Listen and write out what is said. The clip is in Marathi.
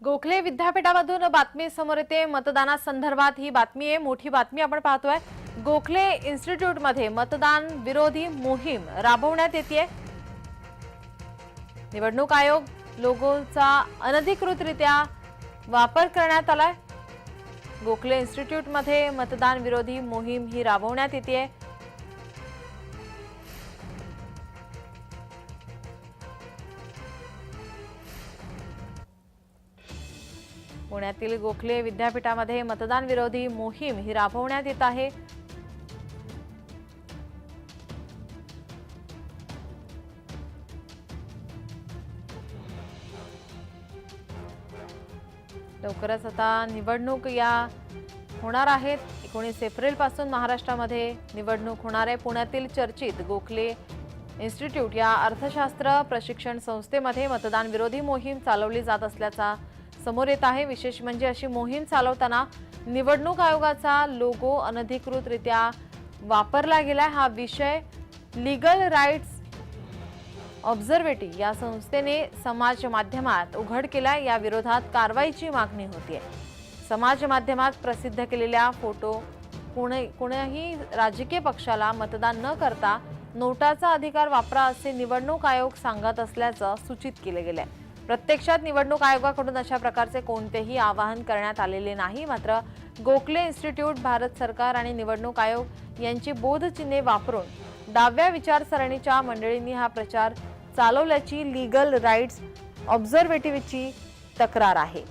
गोखले विद्यापीठामधून बातमी समोर येते. मतदानासंदर्भात ही बातमी आहे. मोठी बातमी आपण पाहतोय. गोखले इन्स्टिट्यूटमध्ये मतदान विरोधी मोहीम राबवण्यात येते निवडणूक आयोग लोगोचा अनधिकृतरित्या वापर करण्यात आलाय. गोखले इन्स्टिट्यूटमध्ये मतदान विरोधी मोहीम ही राबवण्यात येते पुण्यातील गोखले विद्यापीठामध्ये मतदान विरोधी मोहीम ही राबवण्यात येत आहे. लवकरच आता निवडणूक या होणार आहेत. एकोणीस एप्रिलपासून महाराष्ट्रामध्ये निवडणूक होणार आहे. पुण्यातील चर्चित गोखले इन्स्टिट्यूट या अर्थशास्त्र प्रशिक्षण संस्थेमध्ये मतदान विरोधी मोहीम चालवली जात असल्याचा समोर येत आहे. विशेष म्हणजे अशी मोहीम चालवताना निवडणूक आयोगाचा लोगो अनधिकृतरित्या वापरला गेलाय. हा विषय लिगल राईट्स ऑब्झर्वेटी या संस्थेने समाज माध्यमात उघड केलाय. या विरोधात कारवाईची मागणी होतीये. समाज माध्यमात प्रसिद्ध केलेल्या फोटो कोणी कुणाही राजकीय पक्षाला मतदान न करता नोटाचा अधिकार वापरा असे निवडणूक आयोग सांगत असल्याचं सूचित केले गेले प्रत्यक्षात निवडणूक आयोगाकडून अशा प्रकारचे कोणतेही आवाहन करण्यात आलेले नाही. मात्र गोखले इन्स्टिट्यूट भारत सरकार आणि निवडणूक आयोग यांची बोधचिन्हे वापरून डाव्या विचारसरणीच्या मंडळींनी हा प्रचार चालवल्याची लीगल राईट्स ऑब्झर्वेटिव्हची तक्रार आहे.